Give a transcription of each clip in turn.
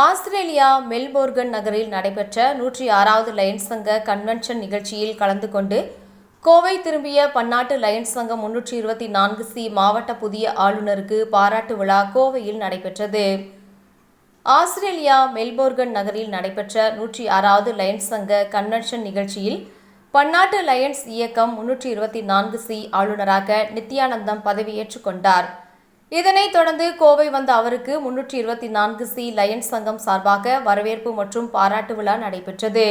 Australia மெல்போர்கன் நகரில் நடைபெற்ற நூற்றி ஆறாவது லயன்ஸ் சங்க கன்வென்ஷன் நிகழ்ச்சியில் கலந்து கொண்டு கோவை திரும்பிய பன்னாட்டு லயன்ஸ் சங்கம் முன்னூற்றி இருபத்தி நான்கு சி மாவட்ட புதிய ஆளுநருக்கு பாராட்டு விழா கோவையில் நடைபெற்றது. ஆஸ்திரேலியா மெல்போர்கன் நகரில் நடைபெற்ற நூற்றி ஆறாவது லயன்ஸ் சங்க கன்வென்ஷன் நிகழ்ச்சியில் பன்னாட்டு லயன்ஸ் இயக்கம் முன்னூற்றி இருபத்தி நான்கு சி ஆளுநராக நித்யானந்தம் பதவியேற்றுக் கொண்டார். இதனைத் தொடர்ந்து கோவை வந்த அவருக்கு முன்னூற்றி இருபத்தி நான்கு சி லயன்ஸ் சங்கம் சார்பாக வரவேற்பு மற்றும் பாராட்டு விழா நடைபெற்றது.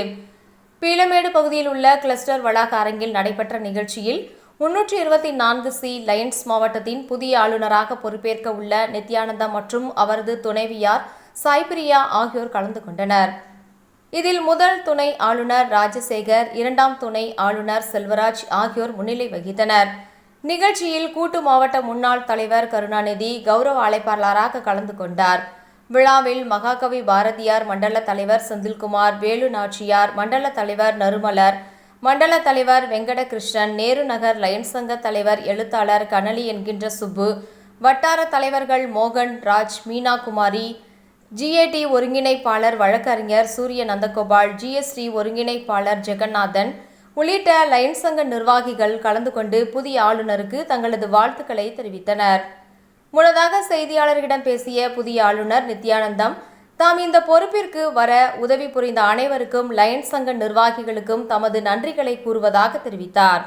பீளமேடு பகுதியில் உள்ள கிளஸ்டர் வளாக அரங்கில் நடைபெற்ற நிகழ்ச்சியில் முன்னூற்றி இருபத்தி நான்கு சி லயன்ஸ் மாவட்டத்தின் புதிய ஆளுநராக பொறுப்பேற்க உள்ள நித்யானந்தா மற்றும் அவரது துணைவியார் சாய்பிரியா ஆகியோர் கலந்து கொண்டனர். இதில் முதல் துணை ஆளுநர் ராஜசேகர் இரண்டாம் துணை ஆளுநர் செல்வராஜ் ஆகியோர் முன்னிலை வகித்தனர். நிகழ்ச்சியில் கூட்டு மாவட்ட முன்னாள் தலைவர் கருணாநிதி கௌரவ அழைப்பாளராக கலந்து கொண்டார். விழாவில் மகாகவி பாரதியார் மண்டல தலைவர் செந்தில்குமார் வேலு நாச்சியார் மண்டல தலைவர் நறுமலர் மண்டல தலைவர் வெங்கடகிருஷ்ணன் நேரு நகர் லயன்ஸ் சங்க தலைவர் எழுத்தாளர் கனலி என்கின்ற சுப்பு வட்டார தலைவர்கள் மோகன் ராஜ் மீனா குமாரி ஜிஏடி ஒருங்கிணைப்பாளர் வழக்கறிஞர் சூரிய நந்தகோபால் ஜிஎஸ்டி ஒருங்கிணைப்பாளர் ஜெகநாதன் உள்ளிட்ட லயன்ஸ் சங்க நிர்வாகிகள் கலந்து கொண்டு புதிய ஆளுநருக்கு தங்களது வாழ்த்துக்களை தெரிவித்தனர். முன்னதாக செய்தியாளர்களிடம் பேசிய புதிய ஆளுநர் நித்யானந்தம் தாம் இந்த பொறுப்பிற்கு வர உதவி புரிந்த அனைவருக்கும் லயன்ஸ் சங்க நிர்வாகிகளுக்கும் தமது நன்றிகளை கூறுவதாக தெரிவித்தார்.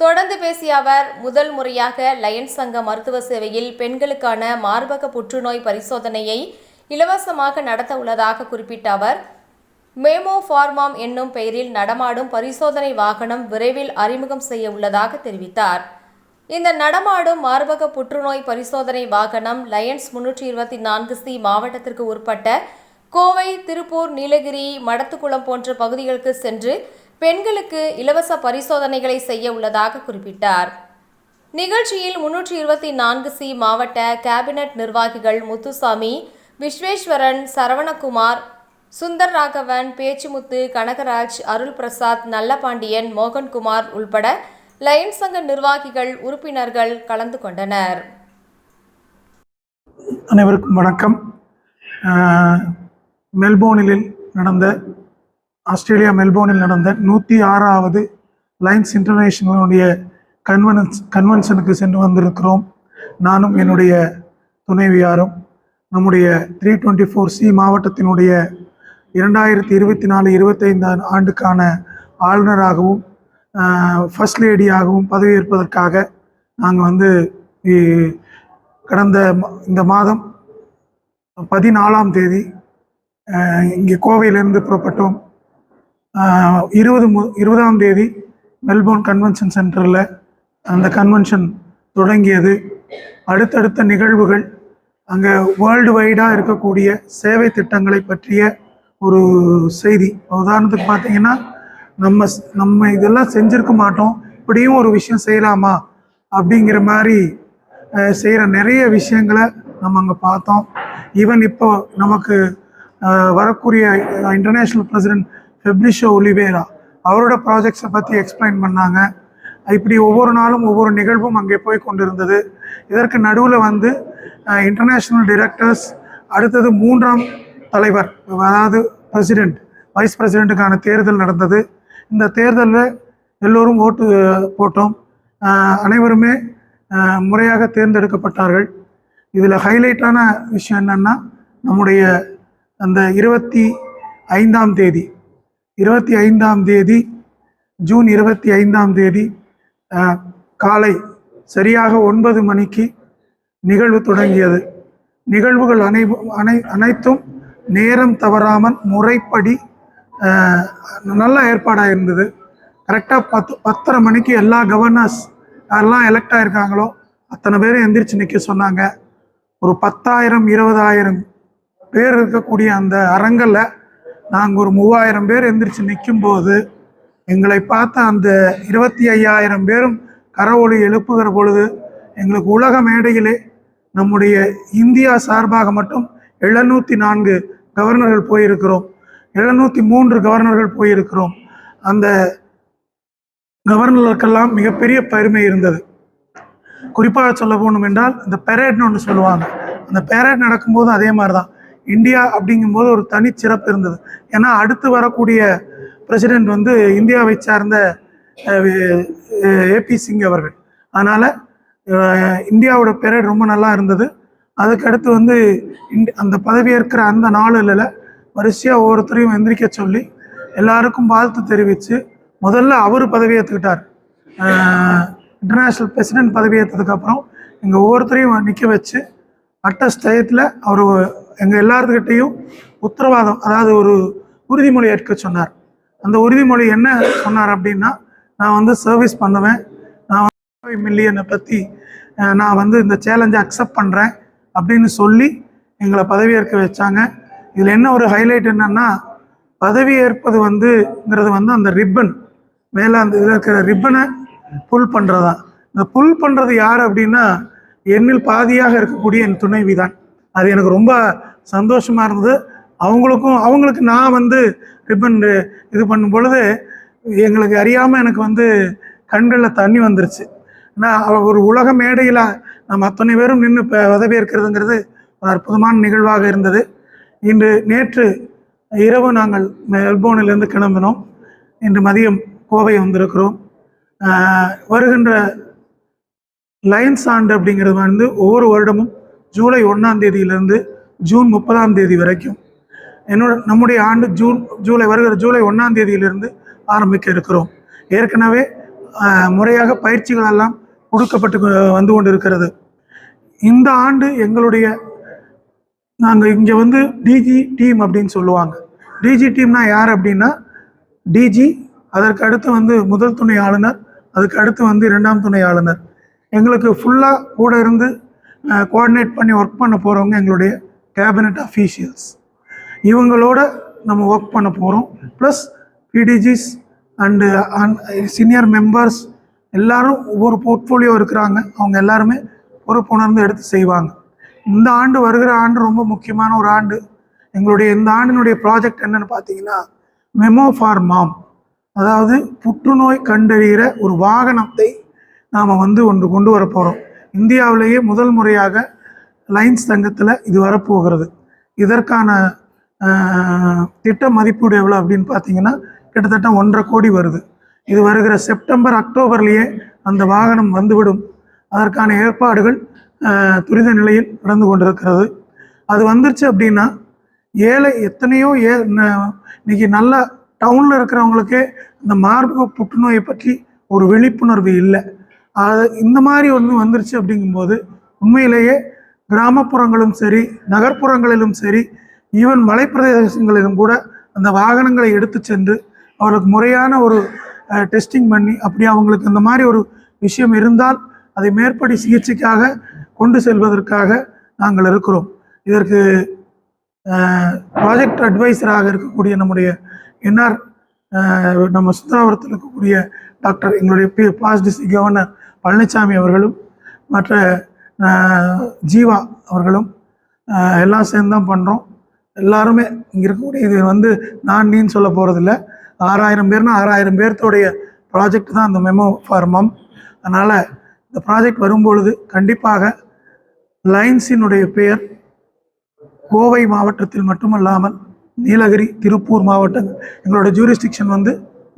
தொடர்ந்து பேசிய அவர் முதல் முறையாக லயன்ஸ் சங்க மருத்துவ சேவையில் பெண்களுக்கான மார்பக புற்றுநோய் பரிசோதனையை இலவசமாக நடத்த உள்ளதாக குறிப்பிட்ட அவர் மேமோ ஃபார்மாம் என்னும் பெயரில் நடமாடும் பரிசோதனை வாகனம் விரைவில் அறிமுகம் செய்ய உள்ளதாக தெரிவித்தார். இந்த நடமாடும் மார்பக புற்றுநோய் பரிசோதனை வாகனம் லயன்ஸ் முன்னூற்றி இருபத்தி நான்கு சி மாவட்டத்திற்கு உட்பட்ட கோவை திருப்பூர் நீலகிரி மடத்துக்குளம் போன்ற பகுதிகளுக்கு சென்று பெண்களுக்கு இலவச பரிசோதனைகளை செய்ய உள்ளதாக குறிப்பிட்டார். நிகழ்ச்சியில் முன்னூற்றி இருபத்தி நான்கு சி மாவட்ட கேபினட் நிர்வாகிகள் முத்துசாமி விஸ்வேஸ்வரன் சரவணகுமார் சுந்தர் ராகவன் பேச்சுமுத்து கனகராஜ் அருள் பிரசாத் நல்லபாண்டியன் மோகன்குமார் உள்பட லயன் சங்க நிர்வாகிகள் உறுப்பினர்கள் கலந்து கொண்டனர். அனைவருக்கும் வணக்கம். மெல்போர்னில் நடந்த ஆஸ்திரேலியா மெல்போர்னில் நடந்த நூற்றி ஆறாவது லைன்ஸ் இன்டர்நேஷனலுடைய கன்வென்ஸ் கன்வென்ஷனுக்கு சென்று வந்திருக்கிறோம். நானும் என்னுடைய துணைவியாரும் நம்முடைய த்ரீ டுவெண்ட்டி ஃபோர் சி மாவட்டத்தினுடைய இரண்டாயிரத்தி இருபத்தி நாலு இருபத்தைந்து ஆண்டுக்கான ஆளுநராகவும் ஃபர்ஸ்ட் லேடியாகவும் பதவியேற்பதற்காக நாங்கள் வந்து கடந்த இந்த மாதம் பதினாலாம் தேதி இங்கே கோவையிலிருந்து புறப்பட்டோம். இருபது மு இருபதாம் தேதி மெல்போர்ன் கன்வென்ஷன் சென்டரில் அந்த கன்வென்ஷன் தொடங்கியது. அடுத்தடுத்த நிகழ்வுகள் அங்கே வேர்ல்டு வைடாக இருக்கக்கூடிய சேவை திட்டங்களை பற்றிய ஒரு செய்தி. உதாரணத்துக்கு பார்த்தீங்கன்னா நம்ம நம்ம இதெல்லாம் செஞ்சுருக்க மாட்டோம். இப்படியும் ஒரு விஷயம் செய்யலாமா? அப்படிங்கிற மாதிரி செய்கிற நிறைய விஷயங்களை நம்ம அங்கே பார்த்தோம். ஈவன் இப்போ நமக்கு வரக்கூடிய இன்டர்நேஷ்னல் பிரசிடென்ட் ஃபெப்ரிஷோ ஒலிவேரா அவரோட ப்ராஜெக்ட்ஸை பற்றி எக்ஸ்பிளைன் பண்ணாங்க. இப்படி ஒவ்வொரு நாளும் ஒவ்வொரு நிகழ்வும் அங்கே போய் கொண்டிருந்தது. இதற்கு நடுவில் வந்து இன்டர்நேஷ்னல் டிரெக்டர்ஸ் அடுத்தது மூன்றாம் தலைவர் அதாவது பிரசிடெண்ட் வைஸ் பிரசிடெண்ட்டுக்கான தேர்தல் நடந்தது. இந்த தேர்தலில் எல்லோரும் ஓட்டு போட்டோம். அனைவருமே முறையாக தேர்ந்தெடுக்கப்பட்டார்கள். இதில் ஹைலைட்டான விஷயம் என்னென்னா நம்முடைய அந்த இருபத்தி ஐந்தாம் தேதி இருபத்தி ஐந்தாம் தேதி ஜூன் இருபத்தி ஐந்தாம் தேதி காலை சரியாக ஒன்பது மணிக்கு நிகழ்வு தொடங்கியது. நிகழ்வுகள் அனை அனை அனைத்தும் நேரம் தவறாமல் முறைப்படி நல்ல ஏற்பாடாக இருந்தது கரெக்டாக பத்து பத்தரை மணிக்கு எல்லா கவர்னர்ஸ் யாரெல்லாம் எலெக்ட் ஆகிருக்காங்களோ அத்தனை பேரும் எந்திரிச்சு நிற்க சொன்னாங்க. ஒரு பத்தாயிரம் இருபதாயிரம் பேர் இருக்கக்கூடிய அந்த அரங்கில் நாங்கள் ஒரு மூவாயிரம் பேர் எந்திரிச்சு நிற்கும்போது எங்களை பார்த்த அந்த இருபத்தி ஐயாயிரம் பேரும் கரவொலி எழுப்புகிற பொழுது எங்களுக்கு உலக மேடையிலே நம்முடைய இந்தியா சார்பாக மட்டும் எழுநூற்றி நான்கு கவர்னர்கள் போயிருக்கிறோம். எழுநூற்றி மூன்று கவர்னர்கள் போயிருக்கிறோம். அந்த கவர்னர்களுக்கெல்லாம் மிகப்பெரிய பெருமை இருந்தது. குறிப்பாக சொல்ல போகணும் என்றால் இந்த பெரேட்னு ஒன்று சொல்லுவாங்க. அந்த பெரேட் நடக்கும்போது அதே மாதிரி தான் இந்தியா அப்படிங்கும்போது ஒரு தனிச்சிறப்பு இருந்தது. ஏன்னா அடுத்து வரக்கூடிய பிரசிடெண்ட் வந்து இந்தியாவை சார்ந்த ஏபி சிங் அவர்கள். அதனால் இந்தியாவோட பெரேட் ரொம்ப நல்லா இருந்தது. அதுக்கடுத்து வந்து இந்தி அந்த பதவியேற்கிற அந்த நாளில் வரிசையாக ஒவ்வொருத்தரையும் எந்திரிக்க சொல்லி எல்லாருக்கும் வாழ்த்து தெரிவித்து முதல்ல அவர் பதவி ஏற்றுக்கிட்டார் இன்டர்நேஷ்னல் பிரசிடென்ட் பதவி ஏற்றதுக்கப்புறம் எங்கள் ஒவ்வொருத்தரையும் நிற்க வச்சு அட்ட டயத்தில் அவர் எங்கள் எல்லாத்துக்கிட்டேயும் உத்தரவாதம் அதாவது ஒரு உறுதிமொழி ஏற்க சொன்னார். அந்த உறுதிமொழி என்ன சொன்னார் அப்படின்னா நான் வந்து சர்வீஸ் பண்ணுவேன் நான் மில்லியனை பற்றி நான் வந்து இந்த சேலஞ்சை அக்செப்ட் பண்ணுறேன் அப்படின்னு சொல்லி எங்களை பதவியேற்க வச்சாங்க. இதில் என்ன ஒரு ஹைலைட் என்னன்னா பதவி ஏற்பது வந்துங்கிறது வந்து அந்த ரிப்பன் மேலே அந்த இதில் இருக்கிற ரிப்பனை புல் பண்ணுறதா இந்த புல் பண்ணுறது யார் அப்படின்னா என்னில் பாதியாக இருக்கக்கூடிய என் துணைவி தான். அது எனக்கு ரொம்ப சந்தோஷமாக இருந்தது. அவங்களுக்கும் அவங்களுக்கு நான் வந்து ரிப்பன் இது பண்ணும் பொழுது எங்களுக்கு அறியாமல் எனக்கு வந்து கண்களில் தண்ணி வந்துருச்சு. நான் அவ- ஒரு உலக மேடையில் நாம் அத்தனை பேரும் நின்று பதவி ஏற்கிறதுங்கிறது ஒரு அற்புதமான நிகழ்வாக இருந்தது. இன்று நேற்று இரவு நாங்கள் மெல்போர்னிலிருந்து கிளம்பினோம். இன்று மதியம் கோவை வந்திருக்கிறோம். வருகின்ற லயன்ஸ் ஆண்டு அப்படிங்கிறது வந்து ஒவ்வொரு வருடமும் ஜூலை ஒன்றாம் தேதியிலிருந்து ஜூன் முப்பதாம் தேதி வரைக்கும். என்னோட நம்முடைய ஆண்டு ஜூன் ஜூலை வருகிற ஜூலை ஒன்றாம் தேதியிலிருந்து ஆரம்பிக்க இருக்கிறோம். ஏற்கனவே முறையாக பயிற்சிகளெல்லாம் கொடுக்கப்பட்டு வந்து கொண்டிருக்கிறது. இந்த ஆண்டு எங்களுடைய நாங்கள் இங்கே வந்து டிஜி டீம் அப்படின்னு சொல்லுவாங்க. டிஜி டீம்னா யார் அப்படின்னா டிஜி அதற்கு அடுத்து வந்து முதல் துணை ஆளுநர் அதுக்கு அடுத்து வந்து இரண்டாம் துணை ஆளுநர். எங்களுக்கு ஃபுல்லாக கூட இருந்து கோஆர்டினேட் பண்ணி ஒர்க் பண்ண போகிறவங்க எங்களுடைய கேபினட் அஃபீஷியல்ஸ் இவங்களோட நம்ம ஒர்க் பண்ண போகிறோம் plus PDGs and senior members எல்லாரும் ஒவ்வொரு போர்ட்ஃபோலியோ இருக்கிறாங்க. அவங்க எல்லாருமே பொறுப்புணர்ந்து எடுத்து செய்வாங்க. இந்த ஆண்டு வருகிற ஆண்டு ரொம்ப முக்கியமான ஒரு ஆண்டு. எங்களுடைய இந்த ஆண்டினுடைய ப்ராஜெக்ட் என்னன்னு பார்த்தீங்கன்னா மெமோ ஃபார் மாம் அதாவது புற்றுநோய் கண்டறிகிற ஒரு வாகனத்தை நாம் வந்து ஒன்று கொண்டு வர போகிறோம் இந்தியாவிலேயே முதல் முறையாக லைன்ஸ் தங்கத்தில் இது வரப்போகிறது. இதற்கான திட்ட மதிப்பீடு எவ்வளோ அப்படின்னு பார்த்தீங்கன்னா கிட்டத்தட்ட ஒன்றரை கோடி வருது. இது வருகிற செப்டம்பர் அக்டோபர்லேயே அந்த வாகனம் வந்துவிடும். அதற்கான ஏற்பாடுகள் துரித நிலையில் நடந்து கொண்டிருக்கிறது. அது வந்துருச்சு அப்படின்னா ஏழை எத்தனையோ ஏ இன்னைக்கு நல்ல டவுனில் இருக்கிறவங்களுக்கே இந்த மார்பக புற்றுநோயை பற்றி ஒரு விழிப்புணர்வு இல்லை. அது இந்த மாதிரி ஒன்று வந்துருச்சு அப்படிங்கும்போது உண்மையிலேயே கிராமப்புறங்களும் சரி நகர்ப்புறங்களிலும் சரி ஈவன் மலைப்பிரதேசங்களிலும் கூட அந்த வாகனங்களை எடுத்து சென்று அவர்களுக்கு முறையான ஒரு டெஸ்டிங் பண்ணி அப்படி அவங்களுக்கு இந்த மாதிரி ஒரு விஷயம் இருந்தால் அதை மேற்படி சிகிச்சைக்காக கொண்டு செல்வதற்காக நாங்கள் இருக்கிறோம். இதற்கு ப்ராஜெக்ட் அட்வைசராக இருக்கக்கூடிய நம்முடைய என்ஆர் நம்ம சுந்தராபுரத்தில் இருக்கக்கூடிய டாக்டர் எங்களுடைய P past district governor Palanisamy அவர்களும் மற்ற ஜீவா அவர்களும் எல்லாம் சேர்ந்து தான் பண்ணுறோம் எல்லாருமே இங்கே இருக்கக்கூடிய இது வந்து நான் நீன்னு சொல்ல போகிறதில்ல ஆறாயிரம் பேர்னா ஆறாயிரம் பேர்த்தோடைய ப்ராஜெக்ட் தான் அந்த மெமோ ஃபார்மம் அதனால் இந்த ப்ராஜெக்ட் வரும்பொழுது கண்டிப்பாக லைன்ஸினுடைய பெயர் கோவை மாவட்டத்தில் மட்டுமல்லாமல் நீலகிரி திருப்பூர் மாவட்டங்கள் எங்களோட ஜூரிஸ்டிக்ஷன் வந்து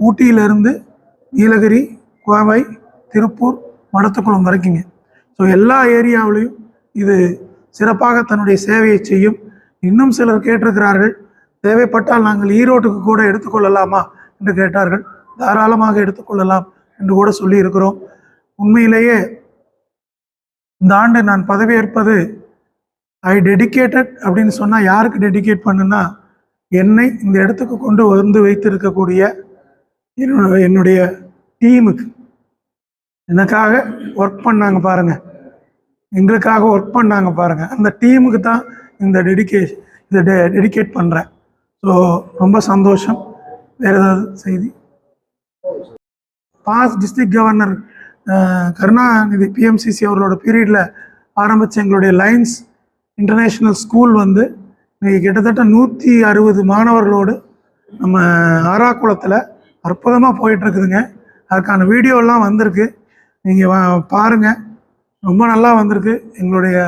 ஊட்டியிலிருந்து நீலகிரி கோவை திருப்பூர் மடத்துக்குளம் வரைக்குங்க. ஸோ எல்லா ஏரியாவிலையும் இது சிறப்பாக தன்னுடைய சேவையை செய்யும். இன்னும் சிலர் கேட்டிருக்கிறார்கள் தேவைப்பட்டால் நாங்கள் ஈரோட்டுக்கு கூட எடுத்துக்கொள்ளலாமா என்று கேட்டார்கள். தாராளமாக எடுத்துக்கொள்ளலாம் என்று கூட சொல்லியிருக்கிறோம். உண்மையிலேயே இந்த ஆண்டு நான் பதவியேற்பது ஐ டெடிகேட்டட் அப்படின்னு சொன்னால் யாருக்கு டெடிகேட் பண்ணுன்னா என்னை இந்த இடத்துக்கு கொண்டு வந்து வைத்திருக்கக்கூடிய என்னோட என்னுடைய டீமுக்கு எனக்காக ஒர்க் பண்ணாங்க பாருங்கள் எங்களுக்காக ஒர்க் பண்ணாங்க பாருங்கள் அந்த டீமுக்கு தான் இந்த டெடிகேஷன் இதை டெ டெடிகேட் பண்ணுறேன் ஸோ ரொம்ப சந்தோஷம். வேறு ஏதாவது செய்தி? Past district governor Karunanidhi PMCC அவர்களோட பீரியடில் ஆரம்பித்த எங்களுடைய லைன்ஸ் இன்டர்நேஷ்னல் ஸ்கூல் வந்து இன்றைக்கி கிட்டத்தட்ட நூற்றி அறுபது மாணவர்களோடு நம்ம ஆறாக்குளத்தில் அற்புதமாக போயிட்டுருக்குதுங்க. அதுக்கான வீடியோலாம் வந்திருக்கு. நீங்கள் வா பாருங்கள் ரொம்ப நல்லா வந்திருக்கு. எங்களுடைய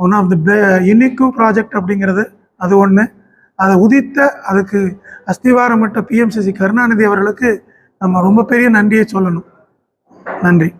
one of the unique project அப்படிங்கிறது அது ஒன்று அதை உதித்த அதுக்கு அஸ்திவாரமிட்ட பிஎம்சிசி கருணாநிதி அவர்களுக்கு நம்ம ரொம்ப பெரிய நன்றியை சொல்லணும். நன்றி.